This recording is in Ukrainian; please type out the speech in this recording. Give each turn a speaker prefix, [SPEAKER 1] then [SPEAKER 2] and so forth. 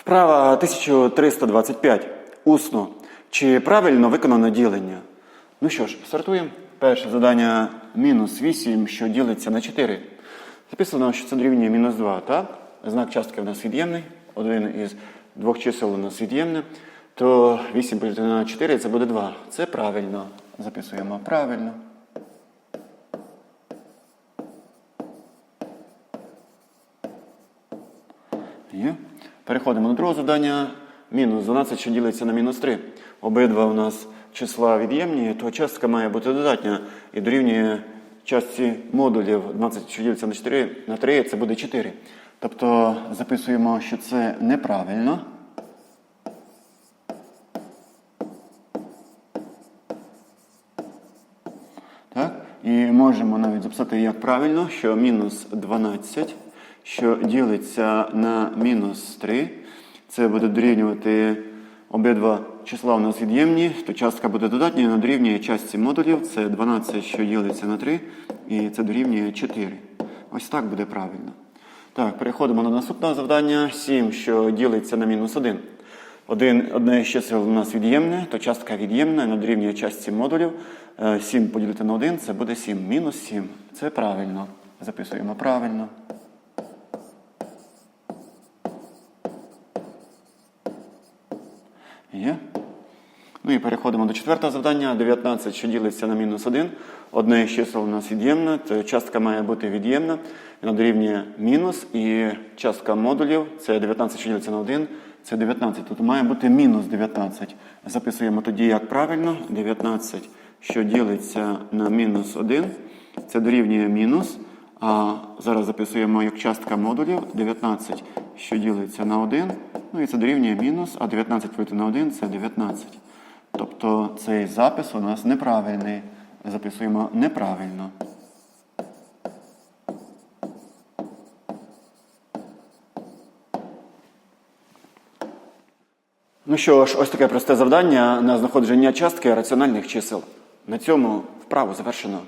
[SPEAKER 1] Вправа 1325. Усно. Чи правильно виконано ділення? Ну що ж, стартуємо. Перше завдання мінус 8, що ділиться на 4. Записано, що це дорівнює мінус 2, так? Знак частки в нас від'ємний. Один із двох чисел у нас від'ємне. То 8 поділити на 4 це буде 2. Це правильно. Записуємо правильно. Є. Переходимо до другого завдання. Мінус 12, що ділиться на мінус 3. Обидва у нас числа від'ємні, то частка має бути додатня і дорівнює частці модулів 12, що ділиться на 4, на 3, це буде 4. Тобто записуємо, що це неправильно. Так? І можемо навіть записати як правильно, що мінус 12, що ділиться на мінус 3, це буде дорівнювати обидва числа у нас від'ємні, то частка буде додатня, вона дорівнює частці модулів, це 12, що ділиться на 3, і це дорівнює 4. Ось так буде правильно. Так, переходимо до наступного завдання. 7, що ділиться на мінус 1. Один, одне з чисел у нас від'ємне, то частка від'ємна, вона дорівнює частці модулів. Е, 7 поділити на 1 це буде 7. Мінус 7. Це правильно. Записуємо правильно. Є. Ну і переходимо до четвертого завдання. 19, що ділиться на мінус 1. Одне з чисел у нас від'ємне, то частка має бути від'ємна. Вона дорівнює мінус. І частка модулів це 19, що ділиться на 1, це 19. Тут має бути мінус 19. Записуємо тоді як правильно. 19, що ділиться на мінус 1, це дорівнює мінус. Зараз записуємо як частка модулів 19, що ділиться на 1. Ну і це дорівнює мінус, а 19 поділити на 1 це 19. Тобто цей запис у нас неправильний. Записуємо неправильно. Ну що ж, ось таке просте завдання на знаходження частки раціональних чисел. На цьому вправу завершено.